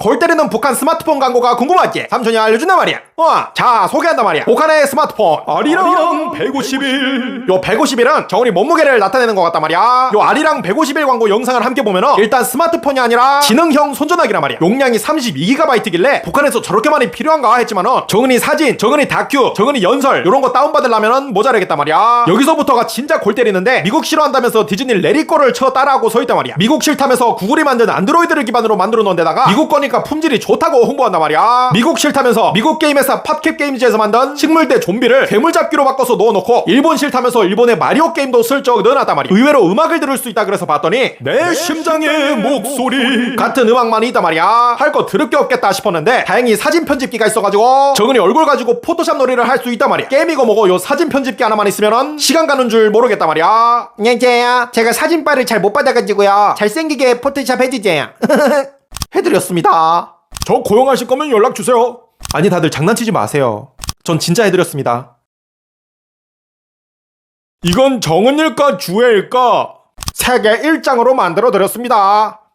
골 때리는 북한 스마트폰 광고가 궁금하지? 삼촌이 알려준단 말이야. 어, 자 소개한단 말이야. 북한의 스마트폰 아리랑 151. 요 151은 정훈이 몸무게를 나타내는 것 같단 말이야. 요 아리랑 151 광고 영상을 함께 보면은 일단 스마트폰이 아니라 지능형 손전화기란 말이야. 용량이 32GB이길래 북한에서 저렇게 많이 필요한가 했지만은 정은이 사진, 정은이 다큐, 정은이 연설 요런 거 다운받으려면은 모자라겠단 말이야. 여기서부터가 진짜 골 때리는데 미국 싫어한다면서 디즈니 레리꼬를 쳐 따라하고 서 있단 말이야. 미국 싫다면서 구글이 만든 안드로이드를 기반으로 만들어 놓은 데다가 미국 거니까 품질이 좋다고 홍보한단 말이야. 미국 싫다면서 미국 게임 회사 팟캡 게임즈에서 만든 식물대 좀비를 괴물 잡기로 바꿔서 넣어놓고 일본 싫다면서 일본의 마리오 게임도 슬쩍 넣어놨단 말이야. 의외로 음악을 들을 수 있다 그래서 봤더니 내 심장의 목소리 같은 음악만이 있단 말이야. 할거 들을 게 없겠다 싶었는데 다행히 사진 편집기가 있어가지고 정은이 얼굴 가지고 포토샵 놀이를 할 수 있단 말이야. 게임이고 뭐고 요 사진 편집기 하나만 있으면은 시간 가는 줄 모르겠단 말이야. 안녕하세요. 제가 사진빨을 잘 못 받아가지고요. 잘생기게 포토샵 해주세요. 해드렸습니다. 저 고용하실 거면 연락 주세요. 아니 다들 장난치지 마세요. 전 진짜 해드렸습니다. 이건 정은일까 주애일까? 세계 1장으로 만들어 드렸습니다.